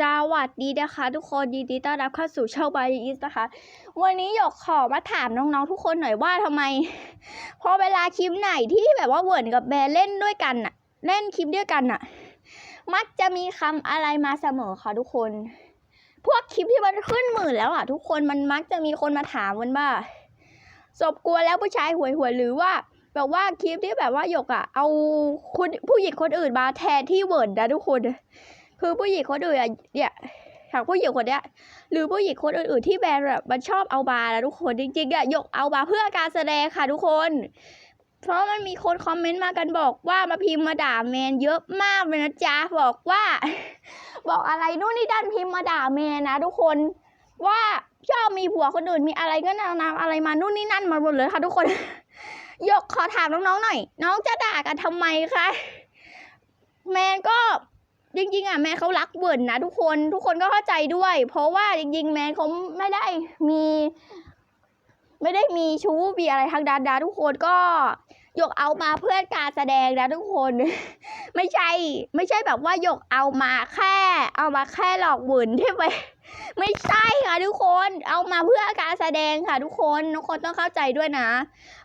สวัสดีนะคะทุกคนยินดีต้อนรับเข้าสู่ช่องบายอีสนะคะ วันนี้หยกขอมาถามน้องๆทุกคนหน่อยว่าทำไม พอเวลาคลิปไหนที่แบบว่าเวิร์นกับแบร์เล่นด้วยกันน่ะ เล่นคลิปด้วยกันน่ะ มักจะมีคำอะไรมาเสมอค่ะทุกคน พวกคลิปที่มันขึ้นหมื่นแล้วอะ ทุกคนมันมักจะมีคนมาถามมันว่าสบกลัวแล้วผู้ชายหวยหวยๆหรือว่าแบบว่าคลิปที่แบบว่าหยกอะ เอาคุณผู้หญิงคนอื่นมาแทนที่เวิร์นนะทุกคน คือผู้หญิงคนอื่นอะเนี่ยอย่างผู้หญิงคนเนี้ยหรือผู้หญิงคนอื่นๆที่แบรนด์แบบมันชอบเอาบาร์นะทุกคนจริงๆอะยกเอาบาเพื่อการแสดงค่ะทุกคน เพราะมันมีคนคอมเมนต์มากันบอกว่ามาพิมพ์มาด่าแมนเยอะมากเลยนะจ๊ะบอกว่า บอกอะไรนู่นนี่ด้านพิมพ์มาด่าแมนนะทุกคนว่าชอบมีผัวคนอื่นมีอะไรก็นานๆอะไรมานู่นนี่นั่นมาหมดเลยค่ะทุกคน ยกขอถามน้องๆหน่อย น้องจะด่ากันทำไมคะแมนก็ จริงๆอะแม่เขารักเวิร์นนะทุกคนทุกคนก็เข้าใจด้วย เพราะว่าจริงๆแม่เขาไม่ได้มี ไม่ได้มีชู้มีอะไรทางดาดาทุกคนก็ หยกเอามาเพื่อการแสดงนะทุกคน ไม่ใช่ ไม่ใช่แบบว่าหยกเอามาแค่ เอามาแค่หลอกเวิร์นใช่ไหมไม่ใช่ค่ะทุกคนเอามาเพื่อการแสดงค่ะทุกคนทุกคนต้องเข้าใจด้วยนะ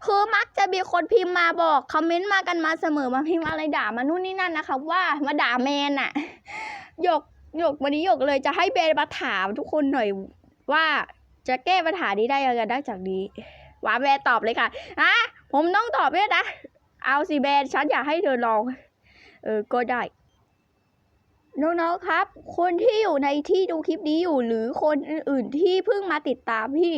คือมักจะมีคนพิมพ์มาบอกคอมเมนต์มากันมาเสมอมาพิมพ์อะไรด่ามานู่นนี่นั่นนะคะว่ามาด่าแมนอะหยกหยกวันนี้หยกเลยจะให้เบนมาถามทุกคนหน่อยว่าจะแก้ปัญหานี้ได้ยังไงได้จากนี้หวานแบนตอบเลยค่ะอะ ผมต้องตอบด้วยนะ เอาสิแบนฉันอยากให้เธอลอง เออ ก็ได้ น้องๆครับ คนที่อยู่ในที่ดูคลิปนี้อยู่หรือคนอื่นๆที่เพิ่งมาติดตามพี่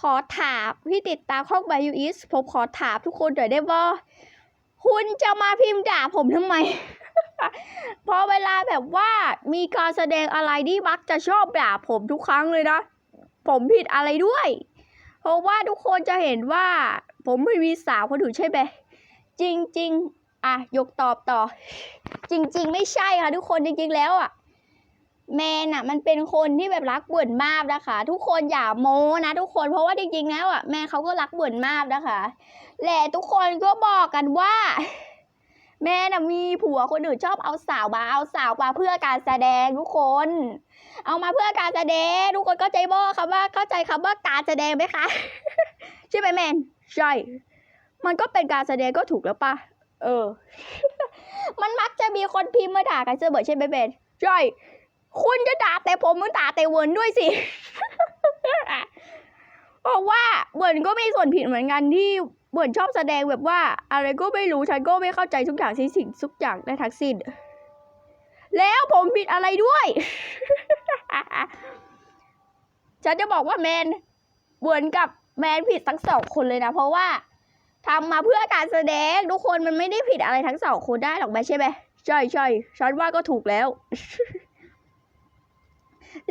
ขอถามพี่ติดตามข้องบายูอิสผมขอถามทุกคนหน่อยได้บ่คุณจะมาพิมพ์ด่าผมทำไมพราะเวลาแบบว่ามีการแสดงอะไรที่มักจะชอบด่าผมทุกครั้งเลยนะ ผมผิดอะไรด้วย เพราะว่าทุกคนจะเห็นว่า ผมไม่มีสาวคนอื่นใช่ไหมจริงๆอะยกตอบต่อ จริง ๆ ไม่ใช่ค่ะทุกคนจริง ๆ แล้วอะแมนอะมันเป็นคนที่แบบรักบ่นมากนะคะ ทุกคนอย่าโม้นะ ทุกคนเพราะว่าจริงๆแล้วอะแม่เขาก็รักบ่นมากนะคะและทุกคนก็บอกกันว่า แม่น่ะมีผัวคนอื่นชอบเอาสาวมาเอาสาวมาเพื่อการแสดงทุกคน เอามาเพื่อการแสดง ทุกคนก็ใจบ่คำว่าเข้าใจคำว่าการแสดงไหมคะใช่ไหมแมน ใช่ มันก็เป็นการแสดงก็ถูกแล้วปะเออ มันมักจะมีคนพิมพ์มาด่ากันเสมอใช่ไหมแมนใช่ คุณจะด่าแต่ผมมึงด่าแต่เวิร์นด้วยสิเพราะว่าเวิร์นก็มีส่วนผิดเหมือนกันที่เวิร์นชอบแสดงแบบว่า อะไรก็ไม่รู้ฉันก็ไม่เข้าใจทุกอย่างสิ่งทุกอย่างในทั้งสิ้นแล้วผมผิดอะไรด้วย ฉันจะบอกว่าแมนเวิร์นกับ แมนผิดทั้งสองคนเลยนะ เพราะว่าทำมาเพื่อการแสดงทุกคนมันไม่ได้ผิดอะไรทั้งสองคนได้หรอกแม่ใช่ไหมใช่ใช่ฉันว่าก็ถูกแล้ว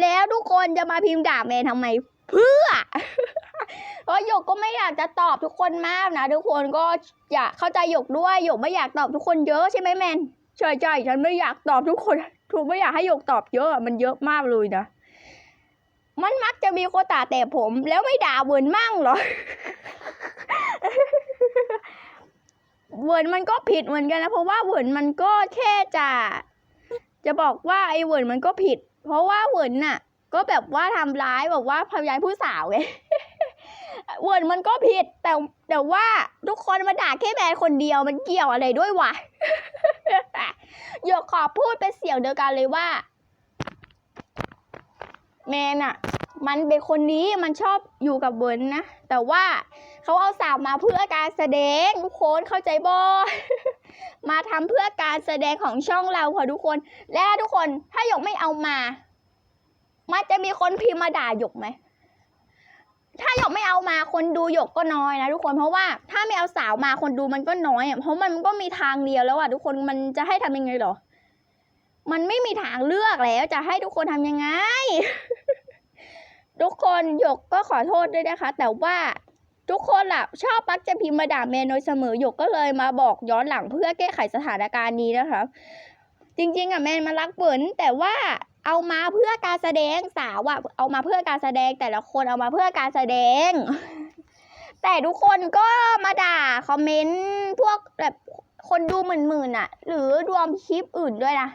แล้วทุกคนจะมาพิมพ์ด่าแมนทำไม เพื่อเพราะหยกก็ไม่อยากจะตอบทุกคนมากนะทุกคนก็อยากเข้าใจหยกด้วยหยกไม่อยากตอบทุกคนเยอะใช่ไหมแมนใช่ใช่ฉันไม่อยากตอบทุกคน ถูกไม่อยากให้หยกตอบเยอะอะมันเยอะมากเลยนะ มันมักจะมีคนด่าแต่ผม แล้วไม่ด่าเวิร์นมั่งเหรอ เวิร์นมันก็ผิดเหมือนกันนะ เพราะว่าเวิร์นมันก็แค่จะ จะบอกว่าไอ้เวิร์นมันก็ผิด เพราะว่าเวิร์นน่ะ ก็แบบว่าทำร้ายแบบว่าพยายผู้สาวไงเวิร์นมันก็ผิด แต่แต่ว่าทุกคนมาด่าแค่แมนคนเดียวมันเกี่ยวอะไรด้วยวะหยกขอพูดเป็นเสียงเดียวกันเลยว่า แมนอะมันเป็นคนนี้มันชอบอยู่กับเวิร์นนะ แต่ว่าเขาเอาสาวมาเพื่อการแสดงทุกคนเข้าใจบ่มาทำเพื่อการแสดงของช่องเราค่ะทุกคน และทุกคนถ้าหยกไม่เอามา มันจะมีคนพิมพ์มาด่าหยกไหมถ้าหยกไม่เอามาคนดูหยกก็น้อยนะทุกคนเพราะว่าถ้าไม่เอาสาวมาคนดูมันก็น้อยเพราะมันก็มีทางเดียวแล้วอะทุกคนมันจะให้ทำยังไงหรอ มันไม่มีทางเลือกแล้วจะให้ทุกคนทำยังไง ทุกคนหยกก็ขอโทษด้วยนะคะ แต่ว่าทุกคนล่ะชอบมักจะพิมพ์มาด่าแมนโดยเสมอหยกก็เลยมาบอกย้อนหลังเพื่อแก้ไขสถานการณ์นี้นะคะจริงๆอะแมนมารักเบิร์นแต่ว่าเอามาเพื่อการแสดงสาวอะเอามาเพื่อการแสดงแต่ละคนเอามาเพื่อการแสดง แต่ทุกคนก็มาด่าคอมเมนต์พวกแบบคนดูหมื่นๆอะ หรือรวมคลิปอื่นด้วยนะ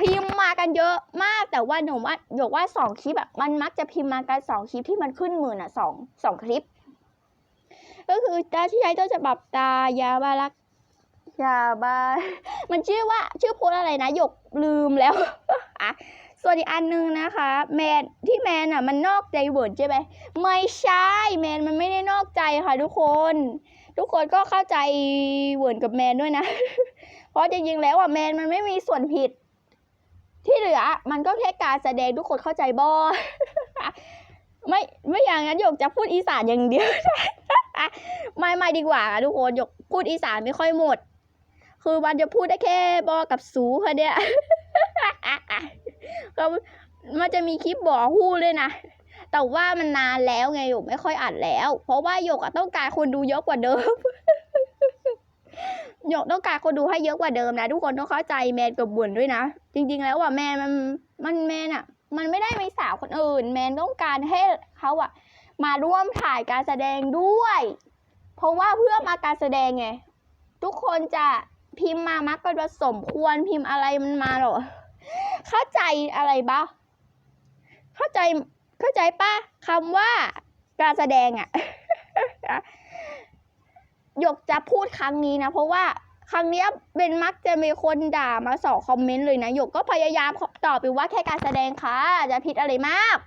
พิมพ์มากันเยอะมากแต่ว่าหนูว่าหยกว่าสองคลิปอะมันมักจะพิมพ์มากันสองคลิปที่มันขึ้นหมื่นอะสองสองคลิป ก็คือตาที่ใช้ต้นฉบับตายาบารักยาบามันชื่อว่าชื่อโพสต์อะไรนะหยกลืมแล้วอะส่วนอีกอันหนึงนะคะ แมนที่แมนอะมันนอกใจเวิร์ดใช่ไหมไม่ใช่แมนมันไม่ได้นอกใจค่ะ ทุกคน ทุกคนก็เข้าใจเวิร์ดกับแมนด้วยนะ เพราะจริงๆแล้วอะแมนมันไม่มีส่วนผิด ที่เหลือมันก็แค่การแสดงทุกคนเข้าใจบอไม่ไม่อย่างนั้นหยกจะพูดอีสานอย่างเดียวไม่ไม่ดีกว่าทุกคนหยกพูดอีสานไม่ค่อยหมด คือมันจะพูดได้แค่บอกับสูค่ะเนี่ยก็มันจะมีคลิปบอกฮู้เลยนะแต่ว่ามันนานแล้วไงหยกไม่ค่อยอัดแล้ว เพราะว่าหยกต้องการคนดูเยอะกว่าเดิม หยกต้องการคนดูให้เยอะกว่าเดิมนะ ทุกคนต้องเข้าใจแมนกับบุญด้วยนะ จริง ๆ แล้วอะแมนมันมันแมนอะ มันไม่ได้มีสาวคนอื่น แมนต้องการให้เขาอะ มาร่วมถ่ายการแสดงด้วย เพราะว่าเพื่อมาการแสดงไงทุกคนจะพิมพ์มามักก็จะสมควรพิมพ์อะไรมันมาหรอเข้าใจอะไรปะเข้าใจเข้าใจปะคำว่าการแสดงอะ หยกจะพูดครั้งนี้นะ เพราะว่าครั้งนี้เป็นมักจะมีคนด่ามาสองคอมเมนต์เลยนะหยกก็พยายามตอบไปว่าแค่การแสดงค่ะ จะผิดอะไรมาก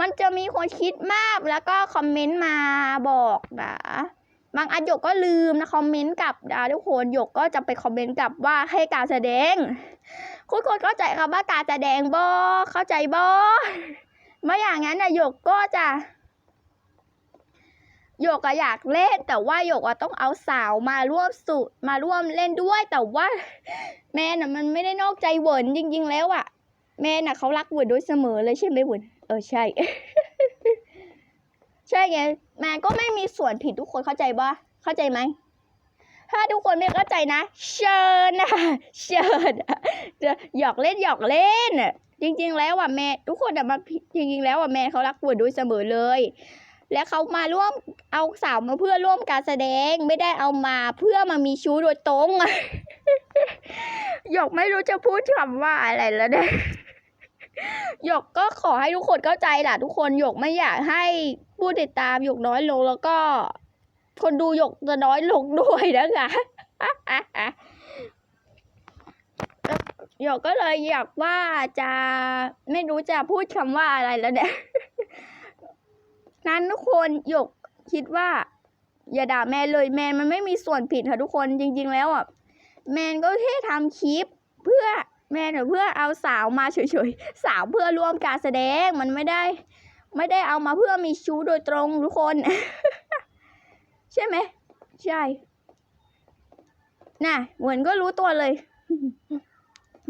มันจะมีคนคิดมากแล้วก็คอมเมนต์มาบอกนะบางอันหยกก็ลืมนะคอมเมนต์กลับนะทุกคนหยกก็จะไปคอมเมนต์กลับว่าให้การแสดงคุณคนเข้าใจคำว่าการแสดงบ่เข้าใจบ่ไม่อย่างนั้นนะหยกก็จะ หยกอะอยากเล่น แต่ว่าหยกอะต้องเอาสาวมาร่วมสุดมาร่วมเล่นด้วย แต่ว่าแม่น่ะมันไม่ได้นอกใจเหวินจริง ๆ แล้วอะแม่น่ะเขารักเหวินโดยเสมอเลยใช่ไหมเหวินเออใช่ ใช่ไงแม่ก็ไม่มีส่วนผิดทุกคนเข้าใจบ่เข้าใจไหมถ้าทุกคนไม่เข้าใจนะ เชิญนะเชิญจะหยอกเล่นหยอกเล่นจริง ๆ แล้วอะแม่ทุกคนอะมาจริงๆแล้วอะแม่เขารักปวดด้วยเสมอเลย และเขามาร่วมเอาสาวมาเพื่อร่วมการแสดงไม่ได้เอามาเพื่อมามีชู้โดยตรงหยกไม่รู้จะพูดคำว่าอะไรแล้วเนี่ยหยกก็ขอให้ทุกคนเข้าใจล่ะทุกคนหยกไม่อยากให้ผู้ติดตามหยกน้อยลงแล้วก็ คนดูหยกจะน้อยลงด้วยนะคะหยกก็เลยอยากว่าจะไม่รู้จะพูดคำว่าอะไรแล้วเนี่ย นั้นทุกคนหยกคิดว่า อย่าด่าแมนเลยแมนมันไม่มีส่วนผิดค่ะทุกคนจริง ๆ แล้วอะแมนก็แค่ทำคลิปเพื่อแมนเพื่อเอาสาวมาเฉยๆสาวเพื่อร่วมการแสดงมันไม่ได้ ไม่ได้เอามาเพื่อมีชู้โดยตรงทุกคน ใช่ไหมใช่น่ะเหวินก็รู้ตัวเลย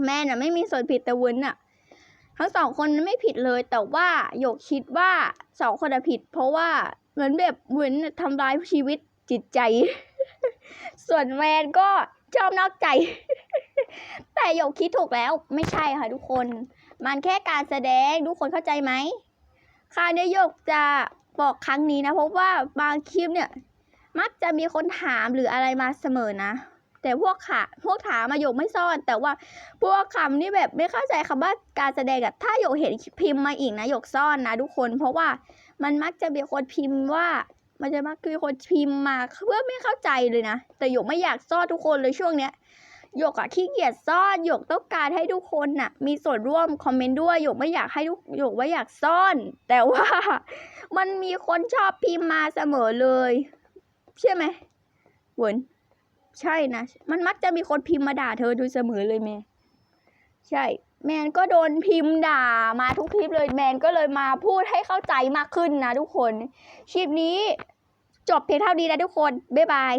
แม่น่ะไม่มีส่วนผิดแต่เหวินน่ะ ทั้งสองคนไม่ผิดเลย แต่ว่าหยกคิดว่าสองคนผิด เพราะว่าเหมือนแบบเหวินน่ะทำร้ายชีวิตจิตใจ ส่วนแมนก็ชอบนอกใจ แต่หยกคิดถูกแล้วไม่ใช่ค่ะทุกคน มันแค่การแสดงทุกคนเข้าใจไหมคราวนี้หยกจะบอกครั้งนี้นะเพราะว่าบางคลิปเนี่ย มักจะมีคนถามหรืออะไรมาเสมอนะ แต่พวกขาพวกถามมาหยกไม่ซ่อน แต่ว่าพวกคำนี่แบบไม่เข้าใจคำว่าการแสดงอะถ้าหยกเห็นพิมพ์มาอีกนะหยกซ่อนนะทุกคน เพราะว่ามันมักจะมีคนพิมพ์ว่า มันจะมักมีคนพิมพ์มาเพื่อไม่เข้าใจเลยนะ แต่หยกไม่อยากซ่อนทุกคนเลยช่วงเนี้ยหยกอะขี้เกียจซ่อนหยกต้องการให้ทุกคนน่ะ มีส่วนร่วมคอมเมนต์ด้วยหยกไม่อยากให้ทุกหยกไม่อยากซ่อน แต่ว่ามันมีคนชอบพิมพ์มาเสมอเลย ใช่ไหมเหวิน ใช่นะ มันมักจะมีคนพิมพ์มาด่าเธอโดยเสมอเลยแม่ ใช่ แมนก็โดนพิมพ์ด่ามาทุกคลิปเลยแมนก็เลยมาพูดให้เข้าใจมากขึ้นนะทุกคน คลิปนี้จบเพียงเท่านี้นะทุกคน บ๊ายบาย